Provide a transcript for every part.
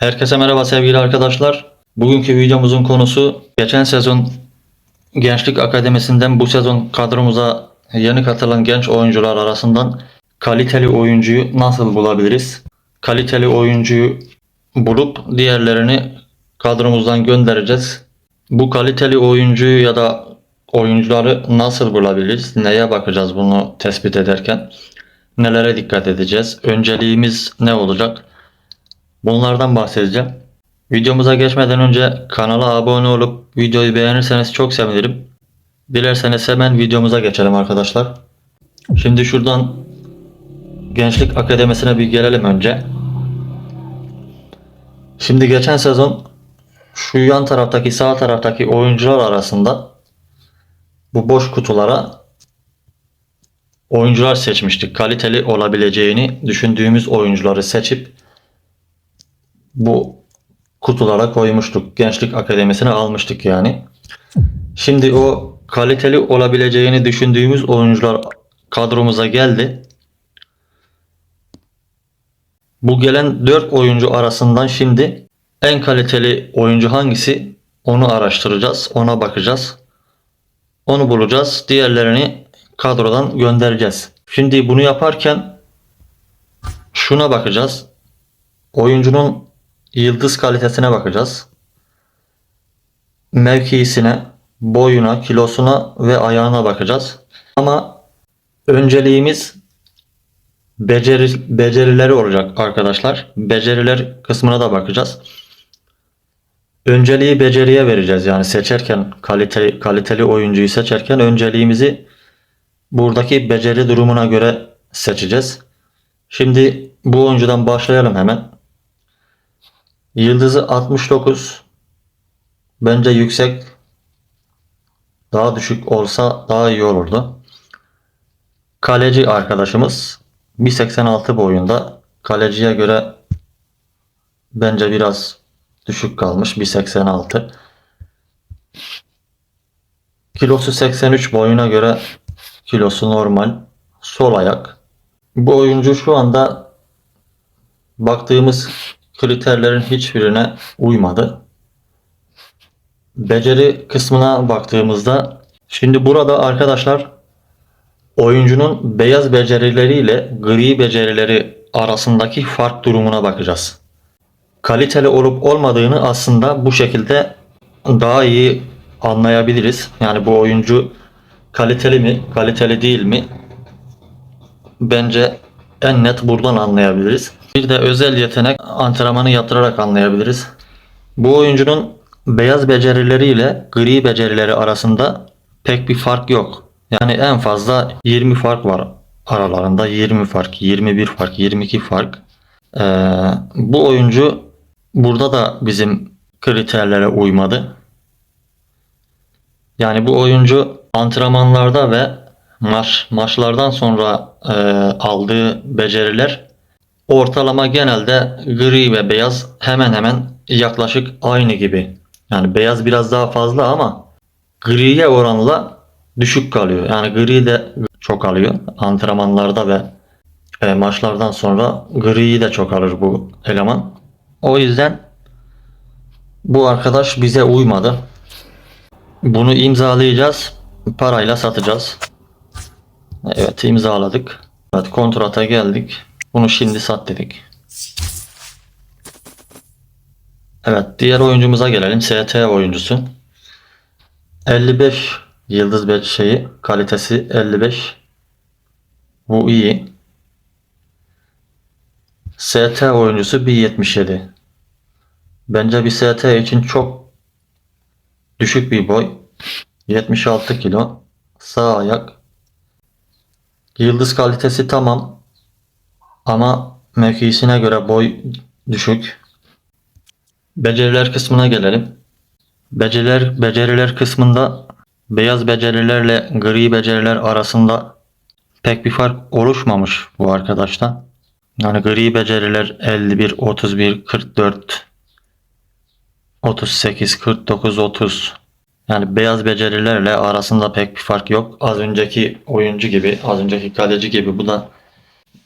Herkese merhaba sevgili arkadaşlar. Bugünkü videomuzun konusu geçen sezon Gençlik Akademisi'nden bu sezon kadromuza yeni katılan genç oyuncular arasından kaliteli oyuncuyu nasıl bulabiliriz? Kaliteli oyuncuyu bulup diğerlerini kadromuzdan göndereceğiz. Bu kaliteli oyuncuyu ya da oyuncuları nasıl bulabiliriz? Neye bakacağız bunu tespit ederken? Nelere dikkat edeceğiz? Önceliğimiz ne olacak? Bunlardan bahsedeceğim. Videomuza geçmeden önce kanala abone olup videoyu beğenirseniz çok sevinirim. Dilerseniz hemen videomuza geçelim arkadaşlar. Şimdi şuradan Gençlik Akademisi'ne bir gelelim önce. Şimdi geçen sezon şu yan taraftaki sağ taraftaki oyuncular arasında bu boş kutulara oyuncular seçmiştik. Kaliteli olabileceğini düşündüğümüz oyuncuları seçip bu kutulara koymuştuk. Gençlik Akademisi'ne almıştık yani. Şimdi o kaliteli olabileceğini düşündüğümüz oyuncular kadromuza geldi. Bu gelen 4 oyuncu arasından şimdi en kaliteli oyuncu hangisi onu araştıracağız. Ona bakacağız. Onu bulacağız. Diğerlerini kadrodan göndereceğiz. Şimdi bunu yaparken şuna bakacağız. Oyuncunun yıldız kalitesine bakacağız. Mevkisine, boyuna, kilosuna ve ayağına bakacağız. Ama önceliğimiz beceri, becerileri olacak arkadaşlar. Beceriler kısmına da bakacağız. Önceliği beceriye vereceğiz. Yani seçerken kalite, kaliteli oyuncuyu seçerken önceliğimizi buradaki beceri durumuna göre seçeceğiz. Şimdi bu oyuncudan başlayalım hemen. Yıldızı 69. Bence yüksek. Daha düşük olsa daha iyi olurdu. Kaleci arkadaşımız 1.86 boyunda. Kaleciye göre bence biraz düşük kalmış 1.86. Kilosu 83 boyuna göre kilosu normal. Sol ayak. Bu oyuncu şu anda baktığımız kriterlerin hiçbirine uymadı. Beceri kısmına baktığımızda şimdi burada arkadaşlar oyuncunun beyaz becerileriyle gri becerileri arasındaki fark durumuna bakacağız. Kaliteli olup olmadığını aslında bu şekilde daha iyi anlayabiliriz. Yani bu oyuncu kaliteli mi, kaliteli değil mi? Bence en net buradan anlayabiliriz. Bir de özel yetenek antrenmanı yaptırarak anlayabiliriz. Bu oyuncunun beyaz becerileri ile gri becerileri arasında pek bir fark yok. Yani en fazla 20 fark var aralarında. 20 fark, 21 fark, 22 fark. Ee, bu oyuncu burada da bizim kriterlere uymadı. Yani bu oyuncu antrenmanlarda ve maç maçlardan sonra e, aldığı beceriler ortalama genelde gri ve beyaz hemen hemen yaklaşık aynı gibi. Yani beyaz biraz daha fazla ama griye oranla düşük kalıyor. Yani gri de çok alıyor antrenmanlarda ve e, maçlardan sonra griyi de çok alır bu eleman. O yüzden bu arkadaş bize uymadı. Bunu imzalayacağız. Parayla satacağız. Evet imzaladık. Evet kontrata geldik. Bunu şimdi sat dedik. Evet diğer oyuncumuza gelelim. ST oyuncusu. 55 yıldız bir şeyi kalitesi 55. Bu iyi. ST oyuncusu 1.77. Bence bir ST için çok düşük bir boy. 76 kilo. Sağ ayak. Yıldız kalitesi tamam. Ama mevkisine göre boy düşük. Beceriler kısmına gelelim. Beceriler, beceriler kısmında beyaz becerilerle gri beceriler arasında pek bir fark oluşmamış bu arkadaşta. Yani gri beceriler 51, 31, 44, 38, 49, 30. Yani beyaz becerilerle arasında pek bir fark yok. Az önceki oyuncu gibi, az önceki kaleci gibi bu da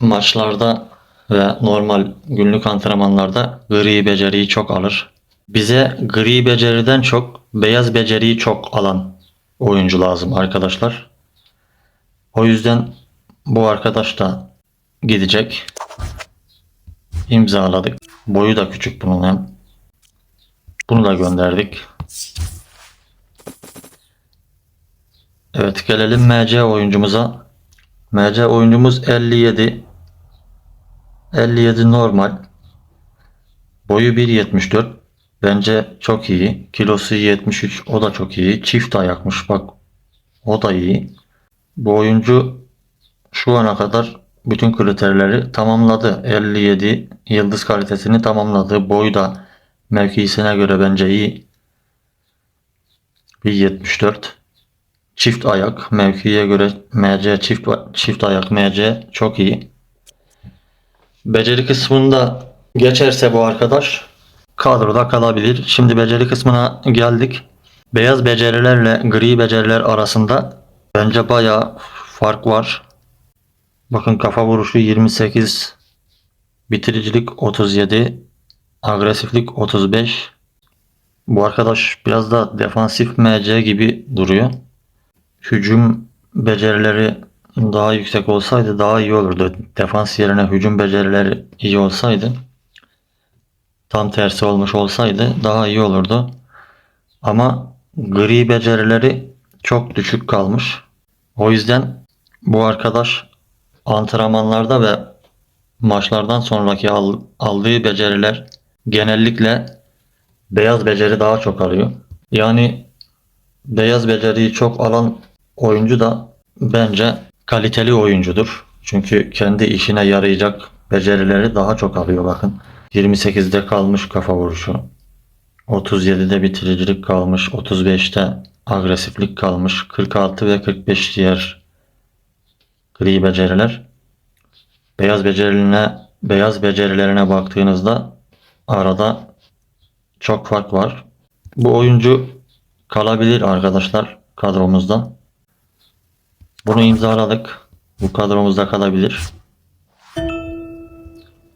maçlarda ve normal günlük antrenmanlarda gri beceriyi çok alır. Bize gri beceriden çok beyaz beceriyi çok alan oyuncu lazım arkadaşlar. O yüzden bu arkadaş da gidecek. İmzaladık. Boyu da küçük bunun hem. Bunu da gönderdik. Evet gelelim MC oyuncumuza. MC oyuncumuz 57. 57 normal. Boyu 1.74. Bence çok iyi. Kilosu 73. O da çok iyi. Çift ayakmış bak. O da iyi. Bu oyuncu şu ana kadar bütün kriterleri tamamladı. 57 yıldız kalitesini tamamladı. Boyu da mevkisine göre bence iyi. 1.74 çift ayak mevkiye göre MC çift çift ayak MC çok iyi. Beceri kısmında geçerse bu arkadaş kadroda kalabilir. Şimdi beceri kısmına geldik. Beyaz becerilerle gri beceriler arasında bence bayağı fark var. Bakın kafa vuruşu 28, bitiricilik 37, agresiflik 35. Bu arkadaş biraz da defansif MC gibi duruyor. Hücum becerileri daha yüksek olsaydı daha iyi olurdu. Defans yerine hücum becerileri iyi olsaydı tam tersi olmuş olsaydı daha iyi olurdu. Ama gri becerileri çok düşük kalmış. O yüzden bu arkadaş antrenmanlarda ve maçlardan sonraki al- aldığı beceriler genellikle beyaz beceri daha çok alıyor. Yani beyaz beceriyi çok alan oyuncu da bence kaliteli oyuncudur. Çünkü kendi işine yarayacak becerileri daha çok alıyor bakın. 28'de kalmış kafa vuruşu. 37'de bitiricilik kalmış. 35'te agresiflik kalmış. 46 ve 45 diğer gri beceriler. Beyaz becerilerine beyaz becerilerine baktığınızda arada çok fark var. Bu oyuncu kalabilir arkadaşlar kadromuzda. Bunu imzaladık. Bu kadromuzda kalabilir.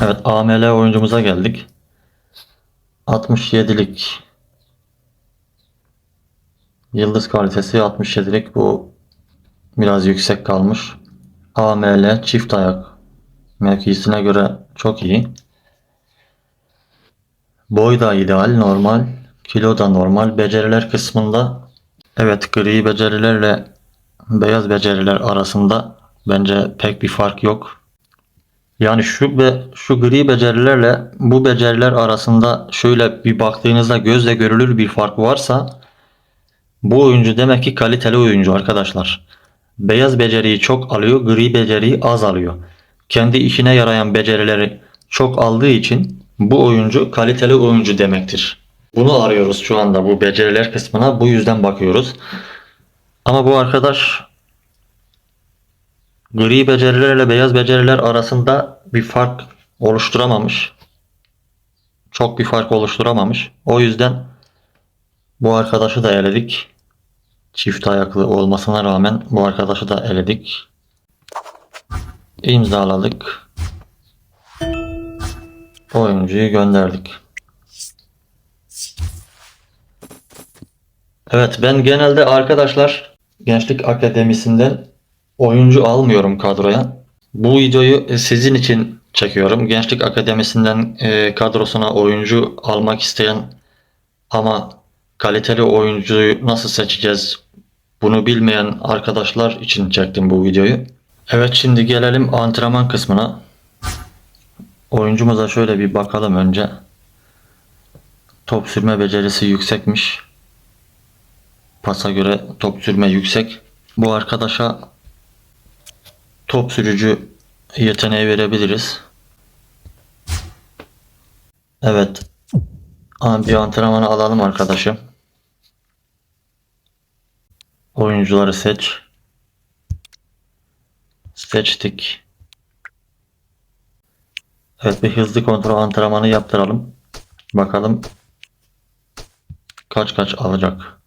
Evet AML oyuncumuza geldik. 67'lik Yıldız kalitesi 67'lik bu biraz yüksek kalmış. AML çift ayak mevkisine göre çok iyi. Boy da ideal normal. Kilo da normal. Beceriler kısmında evet gri becerilerle beyaz beceriler arasında bence pek bir fark yok. Yani şu ve şu gri becerilerle bu beceriler arasında şöyle bir baktığınızda gözle görülür bir fark varsa bu oyuncu demek ki kaliteli oyuncu arkadaşlar. Beyaz beceriyi çok alıyor, gri beceriyi az alıyor. Kendi işine yarayan becerileri çok aldığı için bu oyuncu kaliteli oyuncu demektir. Bunu arıyoruz şu anda bu beceriler kısmına. Bu yüzden bakıyoruz. Ama bu arkadaş gri becerilerle beyaz beceriler arasında bir fark oluşturamamış. Çok bir fark oluşturamamış. O yüzden bu arkadaşı da eledik. Çift ayaklı olmasına rağmen bu arkadaşı da eledik. İmzaladık. Oyuncuyu gönderdik. Evet ben genelde arkadaşlar Gençlik Akademisi'nden oyuncu almıyorum kadroya. Bu videoyu sizin için çekiyorum. Gençlik Akademisi'nden e, kadrosuna oyuncu almak isteyen ama kaliteli oyuncuyu nasıl seçeceğiz bunu bilmeyen arkadaşlar için çektim bu videoyu. Evet şimdi gelelim antrenman kısmına. Oyuncumuza şöyle bir bakalım önce. Top sürme becerisi yüksekmiş. Pasa göre top sürme yüksek. Bu arkadaşa top sürücü yeteneği verebiliriz. Evet. Bir antrenmanı alalım arkadaşım. Oyuncuları seç. Seçtik. Evet bir hızlı kontrol antrenmanı yaptıralım. Bakalım kaç kaç alacak.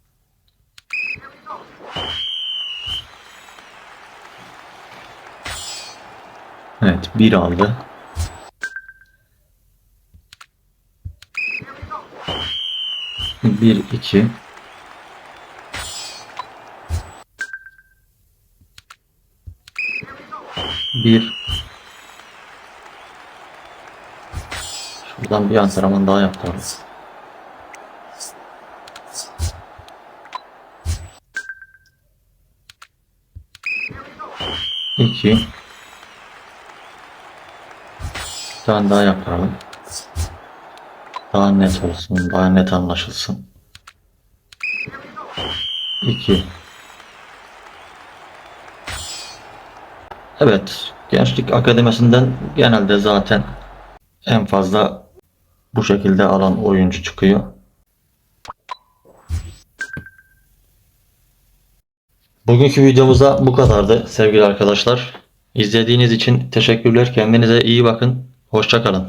Evet bir aldı. Bir iki. Bir. Şuradan bir antrenman daha yapacağız. İki. Tane daha yapalım. Daha net olsun, daha net anlaşılsın. 2 Evet, Gençlik Akademisi'nden genelde zaten en fazla bu şekilde alan oyuncu çıkıyor. Bugünkü videomuzda bu kadardı sevgili arkadaşlar. İzlediğiniz için teşekkürler. Kendinize iyi bakın. Hoşça kalın.